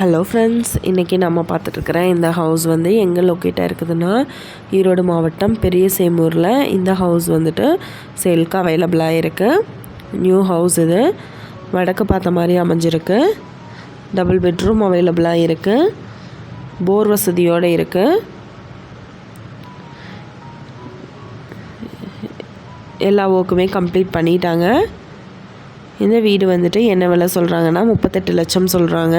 Hello friends இன்றைக்கி நம்ம பார்த்துட்ருக்குற இந்த ஹவுஸ் வந்து எங்கே லொக்கேட்டாக இருக்குதுன்னா ஈரோடு மாவட்டம் பெரிய சேமூரில் இந்த ஹவுஸ் வந்துட்டு சேலுக்கு அவைலபிளாக இருக்குது நியூ ஹவுஸ் இது. வடக்கு பார்த்த மாதிரி அமைஞ்சிருக்கு. டபுள் பெட்ரூம் அவைலபிளாக இருக்குது போர் வசதியோடு இருக்குது எல்லா ஒர்க்குமே கம்ப்ளீட் பண்ணிட்டாங்க. இந்த வீடு வந்துட்டு என்ன விலை சொல்கிறாங்கன்னா முப்பத்தெட்டு லட்சம் சொல்கிறாங்க